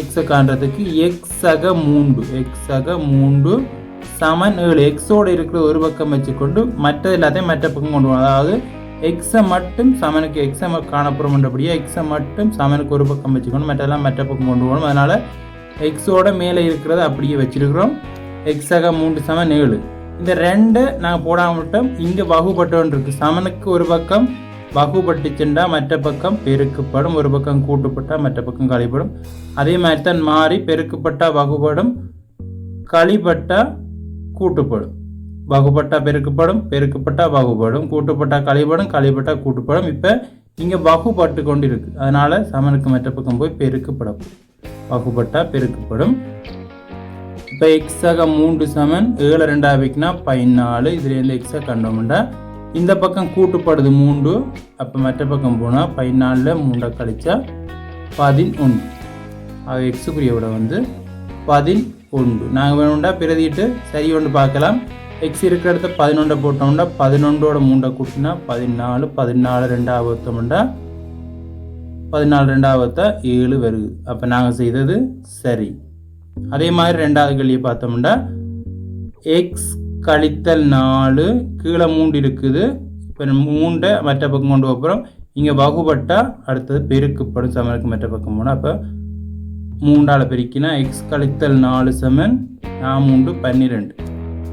எக்ஸை காண்றதுக்கு எக்ஸக மூன்று. அக மூன்று. சமன் ஏழு. எக்ஸோடு இருக்கிற ஒரு பக்கம் வச்சுக்கொண்டு மற்ற எல்லாத்தையும் மற்ற பக்கம் கொண்டு போகணும். அதாவது எக்ஸை மட்டும் சமனுக்கு எக்ஸை காணப்படும்ன்றபடியே எக்ஸை மட்டும் சமனுக்கு ஒரு பக்கம் வச்சுக்கணும் மற்றெல்லாம் மற்ற பக்கம் கொண்டு போகணும். அதனால் எக்ஸோட மேலே இருக்கிறத அப்படியே வச்சிருக்கிறோம். எக்ஸாக மூன்று சமன் ஏழு. இந்த ரெண்டு நாங்கள் போடாம விட்டோம். இங்கே வகுப்பட்டோன்னு இருக்குது சமனுக்கு ஒரு பக்கம் வகுப்பட்டுச்சுண்டா மற்ற பக்கம் பெருக்கப்படும் ஒரு பக்கம் கூட்டுப்பட்டால் மற்ற பக்கம் களிப்படும் அதே மாதிரி தான் மாறி பெருக்கப்பட்டா வகுப்படும் களிப்பட்டால் கூட்டுப்படும். வகுப்பட்டா பெருக்கப்படும் பெருக்கப்பட்டா பகுபடும் கூட்டுப்பட்டா களிப்படும் கழிப்பட்டா கூட்டுப்படும். இப்போ இங்கே வகுப்பட்டு கொண்டு இருக்கு அதனால சமனுக்கு மற்ற பக்கம் போய் பெருக்கப்படும். வகுப்பட்டா பெருக்கப்படும். இப்போ எக்ஸாக மூன்று சமன் ஏழு ரெண்டாக வைக்கினா பதினாலு. இதுலேருந்து எக்ஸாக கண்டோம்னா இந்த பக்கம் கூட்டுப்படுது மூன்று அப்போ மற்ற பக்கம் போனால் பதினாலில் மூண்டை கழிச்சா பதினொன்று. ஆக எக்ஸுக்குரிய விட வந்து பதினொன்று. நாங்கள் வேணுண்டா பிரதிட்டு சரி ஒன்று பார்க்கலாம். எக்ஸ் இருக்கிற இடத்த பதினொன்றை போட்டோம்னா பதினொன்றோட மூண்டை கூட்டினா பதினாலு பதினாலு ரெண்டாவது பதினாலு ரெண்டாவத்தா ஏழு வருது. அப்போ நாங்கள் செய்தது சரி. அதே மாதிரி ரெண்டாவது கேள்வியை பார்த்தோம்னா எக்ஸ் கழித்தல் நாலு கீழே மூண்டு இருக்குது. இப்போ மூண்டை மற்ற பக்கம் கொண்டு அப்புறம் இங்கே வகுப்பட்டால் அடுத்தது பெருக்கப்படும் சமனுக்கு மற்ற பக்கம் போனால் அப்போ மூண்டால் பெருக்கினா எக்ஸ் கழித்தல் நாலு சமன் நான் மூன்று பன்னிரெண்டு.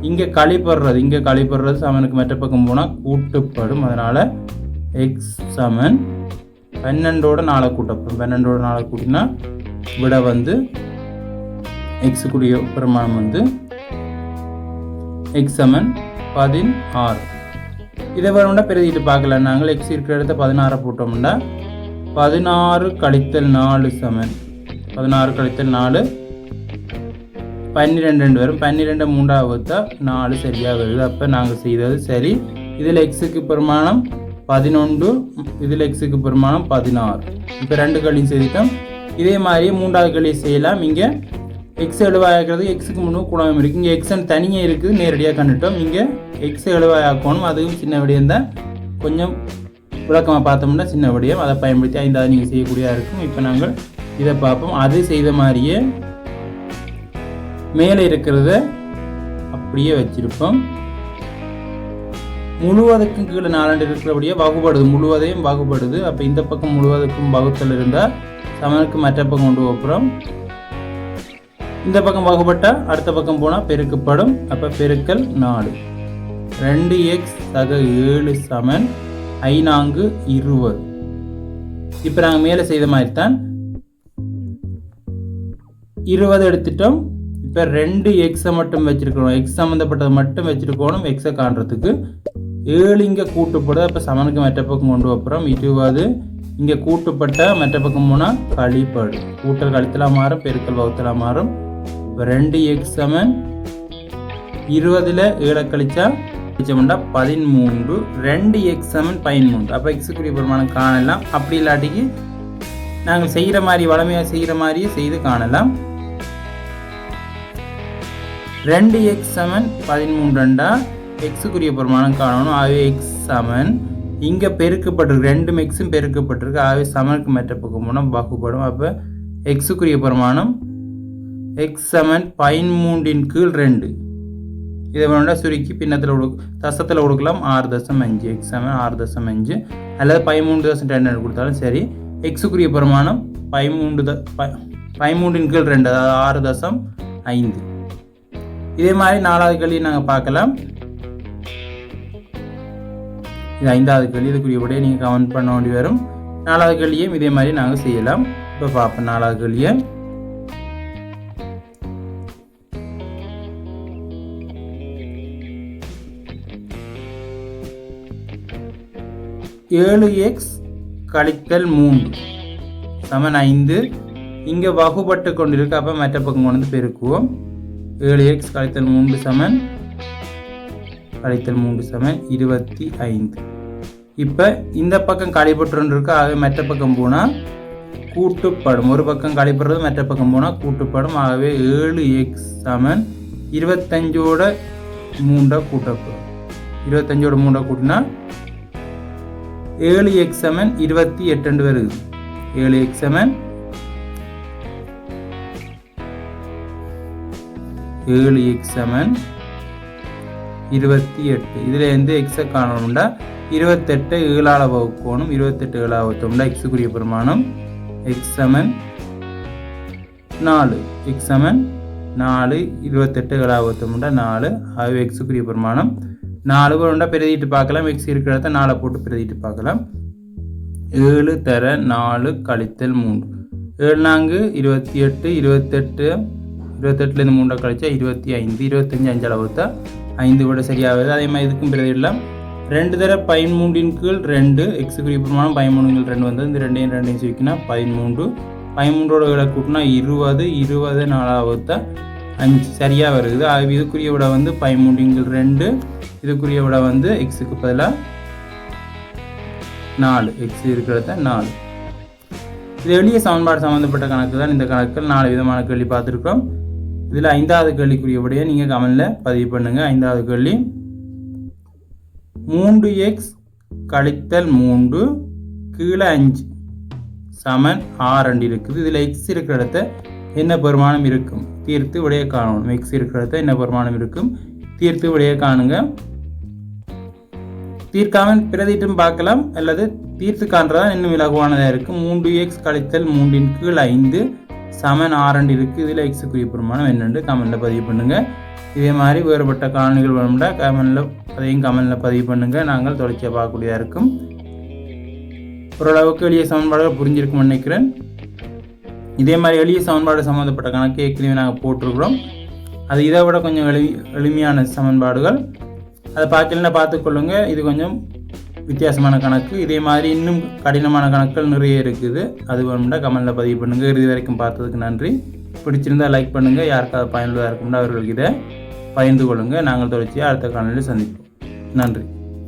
இங்கே கழிப்படுறது இங்கே கழிப்படுறது சமனுக்கு மற்ற பக்கம் போனால் கூட்டுப்படும். அதனால் எக்ஸ் சமன் பன்னெண்டோட நாளை கூட்டப்படும். பன்னெண்டோட நாளை கூட்டினா விட வந்து எக்ஸுக்குரிய பிரமாணம் வந்து எக்ஸ் சமன் பதினாறு. இதை வேணும்னா பெருதிட்டு பார்க்கல நாங்கள் எக்ஸ் இருக்கிற இடத்த பதினாறை போட்டோம்னா பதினாறு கழித்தல் நாலு சமன் பதினாறு கழித்தல் நாலு. பன்னிரெண்டு ரெண்டு வரும். பன்னிரெண்டு மூன்றாவது நாலு சரியாக வருது. அப்போ நாங்கள் செய்தது சரி. இதில் எக்ஸுக்கு பெருமானம் பதினொன்று. இதில் எக்ஸுக்கு பெருமானம் பதினாறு. இப்போ ரெண்டு களி செய்துட்டோம். இதே மாதிரி மூன்றாவது களி செய்யலாம். இங்கே எக்ஸ் எழுவாயாக்கிறது எக்ஸுக்கு முன்னும் கூடாமல் இருக்குது இங்கே எக்ஸன் தனியாக இருக்குது நேரடியாக கண்டுட்டோம். இங்கே எக்ஸ் எழுவாயாக்கணும் அதுவும் சின்ன விடயம் தான். கொஞ்சம் விளக்கமாக பார்த்தோம்னா சின்ன விடயம். அதை பயன்படுத்தி ஐந்தாவது நீங்கள் செய்யக்கூடியதாக இருக்கும். இப்போ நாங்கள் இதை பார்ப்போம். அது செய்த மாதிரியே மேலே இருக்கிறத அப்படியே வச்சிருப்போம். முழுவதுக்கும் கீழே நாலாண்டு இருக்கிறபடியே வகுப்படுது முழுவதையும் வகுப்படுது அப்போ இந்த பக்கம் முழுவதுக்கும் வகுத்தல் இருந்தால் சமனுக்கு மற்ற பக்கம் கொண்டு போகிறோம் இந்த பக்கம் வகுப்பட்டா அடுத்த பக்கம் போனால் பெருக்கப்படும். அப்போ பெருக்கல் நாலு. ரெண்டு எக்ஸ் சக ஏழு சமன் ஐநான்கு இருபது. இப்போ நாங்கள் மேலே செய்த மாதிரி தான் இருபது எடுத்துட்டோம். இப்போ ரெண்டு எக்ஸை மட்டும் வச்சுருக்கணும். எக்ஸ் சம்மந்தப்பட்டதை மட்டும் வச்சுருக்கணும் எக்ஸை காண்றதுக்கு. ஏழு இங்கே கூட்டுப்படுது. அப்போ சமனுக்கு மற்ற பக்கம் கொண்டு வைப்புறோம் இருபது இங்கே கூட்டுப்பட்ட மற்ற பக்கம் போனால் கழிப்படு. கூட்டல் கழித்தலாக மாறும் பெருக்கல் வகுத்தலாக மாறும். இப்போ ரெண்டு எக்ஸ் சமன் இருபதில் ஏழை கழிச்சா கழிச்சோம்னா பதிமூன்று. ரெண்டு எக்ஸ் சமன் பதிமூன்று. அப்போ எக்ஸுக்குரிய பெருமானம் காணலாம். அப்படி இல்லாட்டிக்கு நாங்கள் செய்கிற மாதிரி வளமையாக செய்கிற மாதிரியே செய்து காணலாம். ரெண்டு எக்ஸ் சமன் பதிமூன்றுண்டா எக்ஸுக்குரிய பெருமானம் காணணும். ஆகவே எக்ஸ் சமன் இங்கே பெருக்கப்பட்டிருக்கு. ரெண்டு எக்ஸும் பெருக்கப்பட்டிருக்கு. ஆகவே சமனுக்கு மற்ற பக்கம் போனால் வகுப்படும். அப்போ எக்ஸுக்குரிய பெருமானம் எக்ஸ் சமன் பதிமூன்றின் கீழ் ரெண்டு. இதை வேணா சுருக்கி பின்னத்தில் உடு தசத்தில் கொடுக்கலாம் ஆறு தசம் அஞ்சு. எக்ஸ் செவன் ஆறு தசம் அஞ்சு. அல்லது பதிமூன்று தசம் ரெண்டு கொடுத்தாலும் சரி. எக்ஸுக்குரிய பிரமாணம் பதிமூன்று த பதிமூன்றின் கீழ் ரெண்டு. அதாவது ஆறு தசம் ஐந்து. இதே மாதிரி நாலாவது கேள்வி நாங்கள் பார்க்கலாம். இது ஐந்தாவது கேள்வி. இதுக்குரிய விடையை நீங்கள் கமெண்ட் பண்ண வேண்டி வரும். நாலாவது கேள்வியும் இதே மாதிரி நாங்கள் செய்யலாம். இப்போ பார்ப்போம் நாலாவது கேள்வியை. ஏழு எக்ஸ் கழித்தல் மூன்று. சமன் ஐந்து. இங்கே வகுபட்டு கொண்டிருக்கு. அப்போ மற்ற பக்கம் கொண்டு வந்து பெருக்குவோம். ஏழு எக்ஸ் கழித்தல் மூன்று சமன். கழித்தல் மூன்று சமன். இருபத்தி ஐந்து. இப்போ இந்த பக்கம் கழிப்பட்டு இருக்கு ஆகவே மற்ற பக்கம் போனால் கூட்டுப்படும். ஒரு பக்கம் கழிப்படுறது மற்ற பக்கம் போனால் கூட்டுப்படும். ஆகவே ஏழு எக்ஸ் சமன். இருபத்தஞ்சோட மூண்டை கூட்டப்படும். இருபத்தஞ்சோட மூண்டை கூட்டினா ஏழு எக்ஸ் செவன் இருபத்தி எட்டு வருது ஏழு எக்ஸ் செவன் ஏழு எக்ஸ் செவன் இருபத்தி எட்டு. இதில் எந்த எக்ஸை காணணும்டா? இருபத்தெட்டு ஏழால வகுக்கோணும் இருபத்தெட்டு ஏழாக வகுத்தோம்னா எக்ஸுக்குரிய பெருமானம். எக்ஸ் செவன் நாலு. எக்ஸ் செவன் நாலு இருபத்தெட்டு ஏழாக வகுத்தோம்னா நாலு. ஆகவே எக்ஸுக்குரிய பெருமானம். நாலு பேருண்டா பிரதிட்டு பார்க்கலாம். எக்ஸ் இருக்கிறத நாலை போட்டு பிரதிட்டு பார்க்கலாம். ஏழு தர நாலு கழித்தல் மூன்று. ஏழு நான்கு இருபத்தி எட்டு இருபத்தெட்டு. இருபத்தெட்டுலேருந்து மூன்றை கழிச்சா இருபத்தி ஐந்து இருபத்தஞ்சி அஞ்சு அளவுத்தா ஐந்து கூட சரியாகுது. அதே மாதிரி இதுக்கும் பிரதிடலாம். ரெண்டு தர பதிமூன்றின் கீழ் ரெண்டு. எக்ஸ் பிரமாணம் பதிமூணு கீழ் ரெண்டு வந்து இந்த ரெண்டையும் ரெண்டையும் சுவிக்கினா பதிமூன்று. பதிமூன்றோட விட கூட்டினா இருபது இருபது நாலாவதுத்தா அஞ்சு சரியாக வருது. இதுக்குரிய விட வந்து பதிமூன்றின் ரெண்டு இதுக்குரிய விட வந்து எக்ஸுக்கு பதிலாக நாலு. எக்ஸ் இருக்கிறத நாலு. இது எளிய சமன்பாடு சம்மந்தப்பட்ட கணக்கு தான். இந்த கணக்கில் நாலு விதமான கேள்வி பார்த்துருக்கோம் இதில் ஐந்தாவது கேள்விக்குரிய விடையை நீங்கள் கமெண்டில் பதிவு பண்ணுங்கள் ஐந்தாவது கேள்வி. மூன்று எக்ஸ் கழித்தல் மூன்று கீழே அஞ்சு. சமன் ஆறு அண்டு இருக்குது. இதில் எக்ஸ் இருக்கிற இடத்த என்ன பெருமானம் இருக்கும்? தீர்த்து விடைய காணணும். எக்ஸ் இருக்கிறத என்ன பெருமானம் இருக்கும்? தீர்த்து விடைய காணுங்க. தீர்க்காமல் பிரதிட்டும் பார்க்கலாம். அல்லது தீர்த்து காண்றதா இன்னும் இலகுவானதாக இருக்கும் மூன்று எக்ஸ் கழித்தல் மூன்றின் கீழ் ஐந்து சமன் ஆரண்டு இருக்குது இதில் எக்ஸுக்குரிய பெருமானம் என்னென்று கமெண்டில் பதிவு பண்ணுங்கள் இதே மாதிரி வேறுபட்ட காணொலிகள் வேணும்னா கமெண்டில் அதையும் கமெண்டில் பதிவு பண்ணுங்கள் நாங்கள் தொடர்ச்சியாக பார்க்கக்கூடியதாக இருக்கும். ஓரளவுக்கு எளிய சமன்பாடுகள் புரிஞ்சிருக்கும்னு நினைக்கிறேன். இதே மாதிரி எளிய சமன்பாடு சம்மந்தப்பட்ட கணக்கு ஏற்கனவே நாங்கள் போட்டிருக்கிறோம். அது இதை விட கொஞ்சம் எளி எளிமையான சமன்பாடுகள். அதை பார்க்கலன்னா பார்த்துக்கொள்ளுங்க இது கொஞ்சம் வித்தியாசமான கணக்கு. இதே மாதிரி இன்னும் கடினமான கணக்குகள் நிறைய இருக்குது. அது வேணும்னா கமெண்டில் பதிவு பண்ணுங்கள் இறுதி வரைக்கும் பார்த்ததுக்கு நன்றி. பிடிச்சிருந்தால் லைக் பண்ணுங்கள் யாருக்காவது பயனுள்ளதாக இருக்கும்னா அவர்களுக்கு இதை பகிர்ந்து கொள்ளுங்கள் நாங்கள் தொடர்ச்சியாக அடுத்த காலையில் சந்திப்போம். நன்றி.